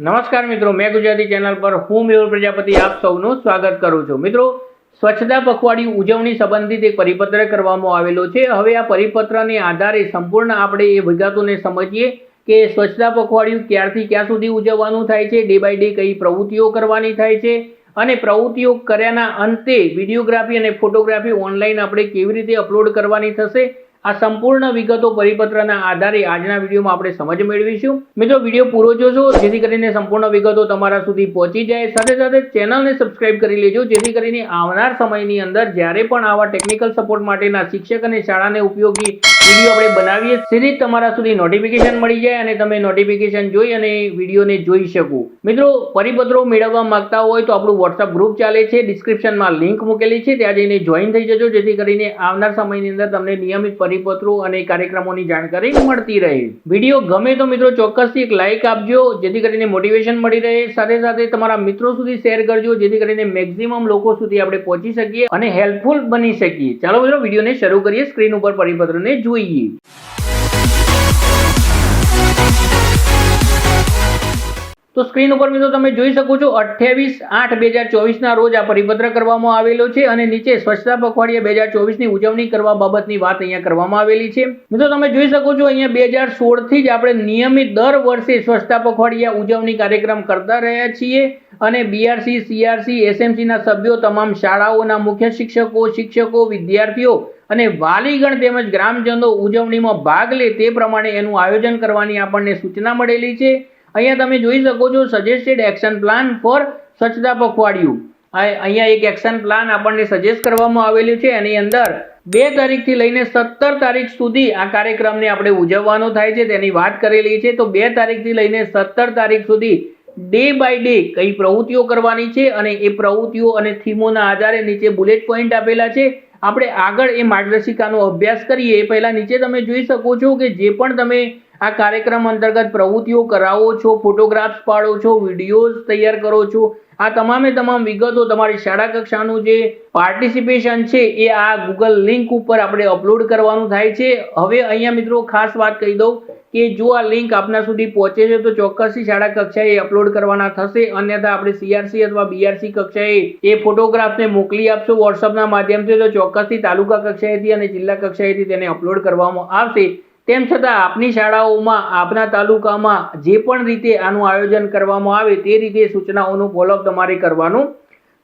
નમસ્કાર મિત્રો, મેં ગુજરાતી ચેનલ પર હું મેહુલ પ્રજાપતિ આપ સૌનું સ્વાગત કરું છું. મિત્રો, સ્વચ્છતા પખવાડિયું ઉજવણી સંબંધિત એક પરિપત્ર કરવામાં આવેલો છે. હવે આ પરિપત્રને આધારે સંપૂર્ણ આપણે એ વિગતોને સમજીએ કે સ્વચ્છતા પખવાડિયું ક્યારથી ક્યાં સુધી ઉજવવાનું થાય છે, ડે બાય ડે કઈ પ્રવૃત્તિઓ કરવાની થાય છે અને પ્રવૃત્તિઓ કર્યાના અંતે વિડીયોગ્રાફી અને ફોટોગ્રાફી ઓનલાઈન આપણે કેવી રીતે અપલોડ કરવાની થશે આ સંપૂર્ણ વિગતો પરિપત્રના આધારે આજના વિડીયોમાં આપણે સમજ મેળવીશું. મિત્રો, વીડિયો પૂરો જોશો જેથી કરીને સંપૂર્ણ વિગતો તમારા સુધી પહોંચી જાય. સાથે સાથે ચેનલને સબસ્ક્રાઇબ કરી લેજો, જેથી કરીને આવનાર સમયની અંદર જ્યારે પણ આવા ટેકનિકલ સપોર્ટ માટેના શિક્ષક અને શાળાને ઉપયોગી વીડિયો આપણે બનાવીએ, સીધી તમારા સુધી નોટિફિકેશન મળી જાય અને તમે નોટિફિકેશન જોઈ અને વિડીયોને જોઈ શકો. મિત્રો, પરિપત્રો મેળવવા માંગતા હોય તો આપણું વોટ્સઅપ ગ્રુપ ચાલે છે. ડિસ્ક્રિપ્શનમાં લિંક મૂકેલી છે. ત્યાં જઈને જોઈન થઈ જજો, જેથી કરીને આવનાર સમયની અંદર તમને નિયમિત પરિપત્રો અને કાર્યક્રમોની જાણકારી મળતી રહે. વીડિયો ગમે તો મિત્રો ચોક્કસથી એક લાઇક આપજો, જેથી કરીને મોટિવેશન મળી રહે. સાથે સાથે તમારા મિત્રો સુધી શેર કરજો, જેથી કરીને મેક્સિમમ લોકો સુધી આપણે પહોંચી શકીએ અને હેલ્પફુલ બની શકીએ. ચાલો મિત્રો, વિડીયોને શરૂ કરીએ. સ્ક્રીન ઉપર પરિપત્રને જોઈએ. તો સ્ક્રીન ઉપર મિત્રો તમે જોઈ શકો છો અઠ્યાવીસ આઠ બે હજાર ચોવીસના રોજ આ પરિપત્ર કરવામાં આવેલો છે અને નીચે સ્વચ્છતા પખવાડિયા બે હજાર ચોવીસની ઉજવણી કરવા બાબતની વાત અહીંયા કરવામાં આવેલી છે. મિત્રો તમે જોઈ શકો છો અહીંયા બે હજાર સોળથી જ આપણે નિયમિત દર વર્ષે સ્વચ્છતા પખવાડિયા ઉજવણી કાર્યક્રમ કરતા રહ્યા છીએ અને બીઆરસી સીઆરસી એસએમસીના સભ્યો તમામ શાળાઓના મુખ્ય શિક્ષકો શિક્ષકો, વિદ્યાર્થીઓ અને વાલીગણ તેમજ ગ્રામજનો ઉજવણીમાં ભાગ લે તે પ્રમાણે એનું આયોજન કરવાની આપણને સૂચના મળેલી છે. અહીંયા તમે જોઈ શકો છો સજેસ્ટેડ એક્શન પ્લાન ફોર સ્વચ્છતા પખવાડિયું. અહીંયા એક એક્શન પ્લાન આપણને સજેસ્ટ કરવામાં આવેલું છે. એની અંદર બે તારીખથી લઈને સત્તર તારીખ સુધી આ કાર્યક્રમને આપણે ઉજવવાનો થાય છે. તેની વાત કરેલી છે. તો બે તારીખથી લઈને સત્તર તારીખ સુધી ડે બાય ડે કઈ પ્રવૃત્તિઓ કરવાની છે અને એ પ્રવૃત્તિઓ અને થીમોના આધારે નીચે બુલેટ પોઈન્ટ આપેલા છે. આપણે આગળ એ માર્ગદર્શિકાનો અભ્યાસ કરીએ. એ પહેલાં નીચે તમે જોઈ શકો છો કે જે પણ તમે આ કાર્યક્રમ અંતર્ગત પ્રવૃત્તિઓ કરાવો છો, ફોટોગ્રાફ્સ પાડો છો, વિડીયોઝ તૈયાર કરો છો. આ તમામે તમામ વિગતો તમારી શાળા કક્ષાનું જે પાર્ટિસિપેશન છે એ આ ગૂગલ લિંક ઉપર આપણે અપલોડ કરવાનું થાય છે. હવે અહીંયા મિત્રો ખાસ વાત કહી દઉં કે જો આ લિંક આપના સુધી પહોંચે છે તો ચોક્કસથી શાળા કક્ષાએ અપલોડ કરવાના થશે. અન્યથા આપણે સીઆરસી અથવા બીઆરસી કક્ષાએ એ ફોટોગ્રાફને મોકલી આપશો વોટ્સઅપના માધ્યમથી. તો ચોક્કસથી તાલુકા કક્ષાએથી અને જિલ્લા કક્ષાએથી તેને અપલોડ કરવામાં આવશે. તેમ છતાં આપની શાળાઓમાં, આપના તાલુકામાં જે પણ રીતે આનું આયોજન કરવામાં આવે તે રીતે સૂચનાઓનું ફોલોઅપ તમારે કરવાનું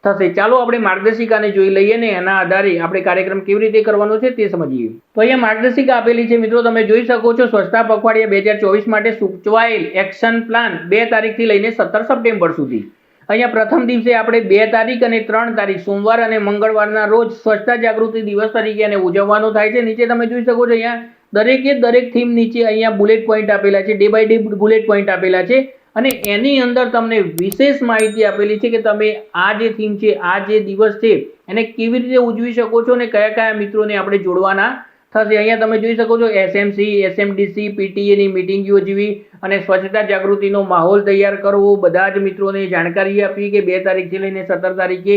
થશે. ચાલો આપણે માર્ગદર્શિકાને જોઈ લઈએ ને એના આધારે આપણે કાર્યક્રમ કેવી રીતે કરવાનો છે તે સમજીએ. તો અહીંયા માર્ગદર્શિકા આપેલી છે, મિત્રો, તમે જોઈ શકો છો, સ્વચ્છતા પખવાડિયા બે હજાર ચોવીસ માટે સૂચવાયેલ એક્શન પ્લાન બે તારીખથી લઈને સત્તર સપ્ટેમ્બર સુધી. અહીંયા પ્રથમ દિવસે આપણે બે તારીખ અને ત્રણ તારીખ, સોમવાર અને મંગળવારના રોજ સ્વચ્છતા જાગૃતિ દિવસ તરીકે એને ઉજવવાનો થાય છે. નીચે તમે જોઈ શકો છો અહીંયા દરેકે દરેક થીમ નીચે અહીંયા બુલેટ પોઈન્ટ આપેલા છે day by day bullet point આપેલા છે. અને એની અંદર તમને વિશેષ માહિતી આપેલી છે કે તમે આ જે થીમ છે, આ જે દિવસ છે, એને કેવી રીતે ઉજવી શકો છો અને કયા કયા મિત્રોને આપણે જોડવાના થશે. અહીંયા તમે જોઈ શકો છો એસએમસી એસએમડીસી પીટીએની મિટિંગ યોજવી અને સ્વચ્છતા જાગૃતિનો માહોલ તૈયાર કરવો. બધા જ મિત્રોને જાણકારી આપી કે બે તારીખથી લઈને સત્તર તારીખે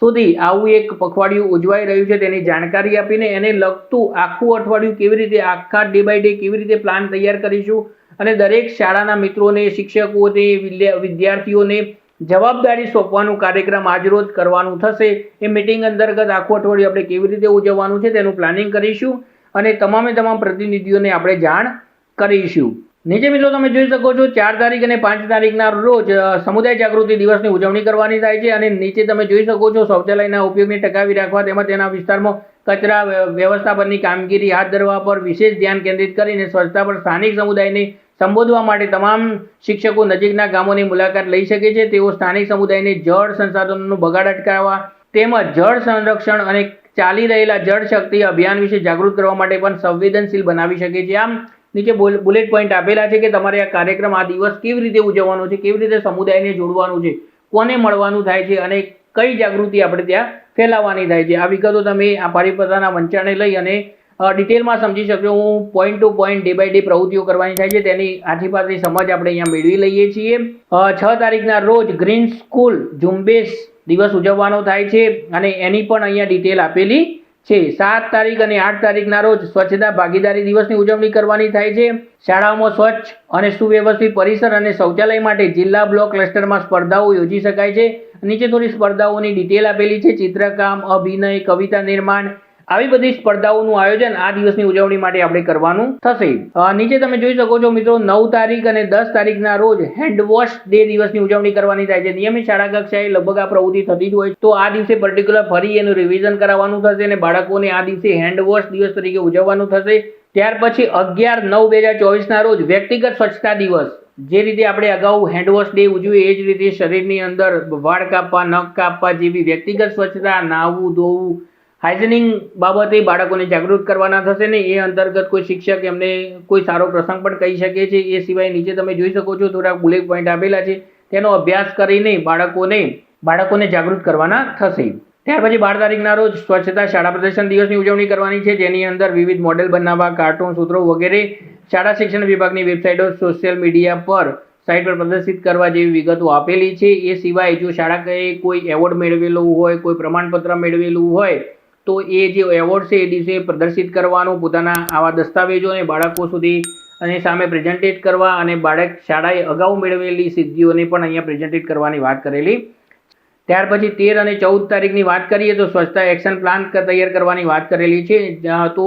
સુધી આવું એક પખવાડિયું ઉજવાઈ રહ્યું છે તેની જાણકારી આપીને એને લગતું આખું અઠવાડિયું કેવી રીતે, આખા ડે બાય ડે કેવી રીતે પ્લાન તૈયાર કરીશું અને દરેક શાળાના મિત્રોને, શિક્ષકોને, વિદ્યા- વિદ્યાર્થીઓને જવાબદારી સોંપવાનું કાર્યક્રમ આજરોજ કરવાનું થશે. એ મિટિંગ અંતર્ગત આખું અઠવાડિયું આપણે કેવી રીતે ઉજવવાનું છે તેનું પ્લાનિંગ કરીશું અને તમામે તમામ પ્રતિનિધિઓને આપણે જાણ કરીશું. નીચે મિત્રો તમે જોઈ શકો છો, ચાર તારીખ અને પાંચ તારીખના રોજ સમુદાય જાગૃતિ દિવસની ઉજવણી કરવાની થાય છે અને નીચે તમે જોઈ શકો છો, શૌચાલયના ઉપયોગને ટકાવી રાખવા તેમજ તેના વિસ્તારમાં કચરા વ્યવસ્થાપનની કામગીરી હાથ ધરવા પર વિશેષ ધ્યાન કેન્દ્રિત કરીને સ્વચ્છતા પર સ્થાનિક સમુદાયને સંબોધવા માટે તમામ શિક્ષકો નજીકના ગામોની મુલાકાત લઈ શકે છે. તેઓ સ્થાનિક સમુદાયને જળ સંસાધનોનો બગાડ અટકાવવા તેમજ જળ સંરક્ષણ અને ચાલી રહેલા જળ શક્તિ અભિયાન વિશે જાગૃત કરવા માટે પણ સંવેદનશીલ બનાવી શકે છે. આમ નીચે બુલ- બુલેટ પોઈન્ટ આપેલા છે કે તમારે આ કાર્યક્રમ આ દિવસ કેવી રીતે ઉજવવાનો છે, કેવી રીતે સમુદાયને જોડવાનું છે, કોને મળવાનું થાય છે અને કઈ જાગૃતિ આપણે ત્યાં ફેલાવવાની થાય છે. આ વિગતો તમે આ પરિપત્રના વંચાણે લઈ અને ડિટેલમાં સમજી શકશો. હું point to point day by day પ્રવૃત્તિઓ કરવાની થાય છે. તેની આથી સમજ આપણે અહીંયા મેળવી લઈએ છીએ. છ તારીખના રોજ ગ્રીન સ્કૂલ ઝુંબેશ દિવસ ઉજવવાનો થાય છે અને એની પણ અહીંયા ડિટેલ આપેલી છે. સાત તારીખ અને આઠ તારીખના રોજ સ્વચ્છતા ભાગીદારી દિવસની ઉજવણી કરવાની થાય છે. શાળાઓમાં સ્વચ્છ અને સુવ્યવસ્થિત પરિસર અને શૌચાલય માટે જિલ્લા બ્લોક ક્લસ્ટરમાં સ્પર્ધાઓ યોજી શકાય છે. નીચે થોડી સ્પર્ધાઓની ડિટેલ આપેલી છે. ચિત્રકામ, અભિનય, કવિતા નિર્માણ આવી બધી સ્પર્ધાઓનું આયોજન આ દિવસની ઉજવણી માટે આપણે કરવાનું થશે. નીચે તમે જોઈ શકો છો મિત્રો, નવ તારીખ અને દસ તારીખના રોજ હેન્ડ વોશ ડે દિવસની ઉજવણી કરવાની થાય છે. નિયમિત શાળા કક્ષાએ લગભગ આ પ્રવૃત્તિ થતી જ હોય તો આ દિવસે પર્ટિક્યુલર ફરી એનું રિવિઝન કરાવવાનું થશે અને બાળકોને આ દિવસે હેન્ડ વોશ દિવસ તરીકે ઉજવવાનું થશે. ત્યાર પછી અગિયાર નવ બે હજાર ચોવીસના રોજ વ્યક્તિગત સ્વચ્છતા દિવસ. જે રીતે આપણે અગાઉ હેન્ડવોશ ડે ઉજવીએ, એ જ રીતે શરીરની અંદર વાળ કાપવા, નખ કાપવા જેવી વ્યક્તિગત સ્વચ્છતા, નાહવું, ધોવું હાઇજેનિંગ બાબતે બાળકોને જાગૃત કરવાના થશે ને એ અંતર્ગત કોઈ શિક્ષક એમને કોઈ સારો પ્રસંગ પણ કહી શકે છે. એ સિવાય નીચે તમે જોઈ શકો છો, થોડા બુલેટ પોઈન્ટ આપેલા છે. તેનો અભ્યાસ કરીને બાળકોને બાળકોને જાગૃત કરવાના થશે. ત્યાર પછી બાર તારીખના રોજ સ્વચ્છતા શાળા પ્રદર્શન દિવસની ઉજવણી કરવાની છે, જેની અંદર વિવિધ મોડેલ બનાવવા કાર્ટૂન સૂત્રો વગેરે શાળા શિક્ષણ વિભાગની વેબસાઇટો સોશિયલ મીડિયા પર સાઇટ પર પ્રદર્શિત કરવા જેવી વિગતો આપેલી છે. એ સિવાય જો શાળાએ કોઈ એવોર્ડ મેળવેલો હોય, કોઈ પ્રમાણપત્ર મેળવેલું હોય તો એ જે એવોર્ડ છે એ દિવસે પ્રદર્શિત કરવાનું પોતાના આવા દસ્તાવેજોને બાળકો સુધી અને સામે પ્રેઝન્ટેટ કરવા અને બાળક શાળાએ અગાઉ મેળવેલી સિદ્ધિઓને પણ અહીંયા પ્રેઝન્ટેટ કરવાની વાત કરેલી. ત્યાર પછી તેર અને ચૌદ તારીખની વાત કરીએ તો સ્વચ્છતા એક્શન પ્લાન તૈયાર કરવાની વાત કરેલી છે. તો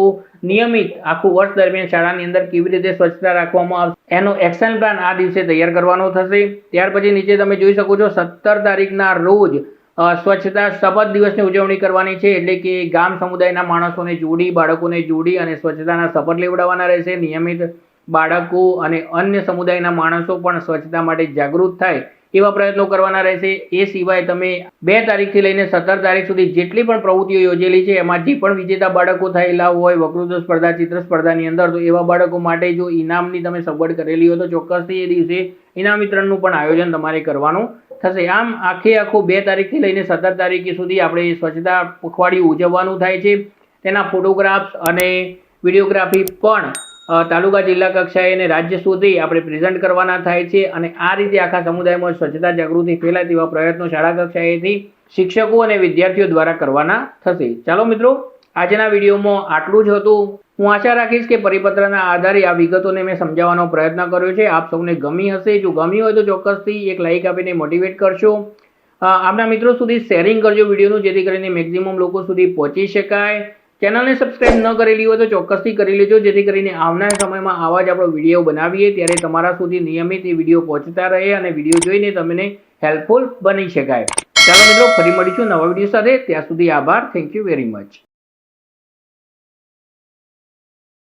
નિયમિત આખું વર્ષ દરમિયાન શાળાની અંદર કેવી રીતે સ્વચ્છતા રાખવામાં આવશે, એનો એક્શન પ્લાન આ દિવસે તૈયાર કરવાનો થશે. ત્યાર પછી નીચે તમે જોઈ શકો છો, સત્તર તારીખના રોજ સ્વચ્છતા શપથ દિવસની ઉજવણી કરવાની છે એટલે કે ગામ સમુદાયના માણસોને જોડી, બાળકોને જોડી અને સ્વચ્છતાના શપથ લેવડાવવાના રહેશે. નિયમિત બાળકો અને અન્ય સમુદાયના માણસો પણ સ્વચ્છતા માટે જાગૃત થાય એવા પ્રયત્નો કરવાના રહેશે. એ સિવાય તમે બે તારીખથી લઈને સત્તર તારીખ સુધી જેટલી પણ પ્રવૃત્તિઓ યોજેલી છે, એમાં જે પણ વિજેતા બાળકો થયેલા હોય વકૃત્વ સ્પર્ધા, ચિત્ર સ્પર્ધાની અંદર, તો એવા બાળકો માટે જો ઇનામની તમે સગવડ કરેલી હોય તો ચોક્કસથી એ દિવસે ઇનામ વિતરણનું પણ આયોજન તમારે કરવાનું થશે. આમ આખે આખું બે તારીખથી લઈને સત્તર તારીખ સુધી આપણે સ્વચ્છતા પખવાડિયું ઉજવવાનું થાય છે. તેના ફોટોગ્રાફ્સ અને વિડીયોગ્રાફી પણ તાલુકા જિલ્લા કક્ષાએ અને રાજ્ય સુધી આપણે પ્રેઝન્ટ કરવાના થાય છે અને આ રીતે આખા સમુદાયમાં સ્વચ્છતા જાગૃતિ ફેલાય તેવા પ્રયત્નો શાળા કક્ષાએથી શિક્ષકો અને વિદ્યાર્થીઓ દ્વારા કરવાના થશે. ચાલો મિત્રો આજના વિડીયોમાં આટલું જ હતું. હું આશા રાખીશ કે પરિપત્રના આધારે આ વિગતોને મેં સમજાવવાનો પ્રયત્ન કર્યો છે. આપ સૌને ગમી હશે. જો ગમી હોય તો ચોક્કસથી એક લાઇક આપીને મોટિવેટ કરશો. આપના મિત્રો સુધી શેરિંગ કરજો વિડીયોનું, જેથી કરીને મેક્ઝિમમ લોકો સુધી પહોંચી શકાય. ચેનલને સબસ્ક્રાઇબ ન કરેલી હોય તો ચોક્કસથી કરી લેજો. જેથી કરીને આવનાર સમયમાં આવા જ આપણો વીડિયો બનાવીએ, ત્યારે તમારા સુધી નિયમિત એ વીડિયો પહોંચતા રહે અને વીડિયો જોઈને તમને હેલ્પફુલ બની શકાય. ચાલો મિત્રો, ફરી મળીશું નવા વીડિયો સાથે. ત્યાં સુધી આભાર. Thank you very much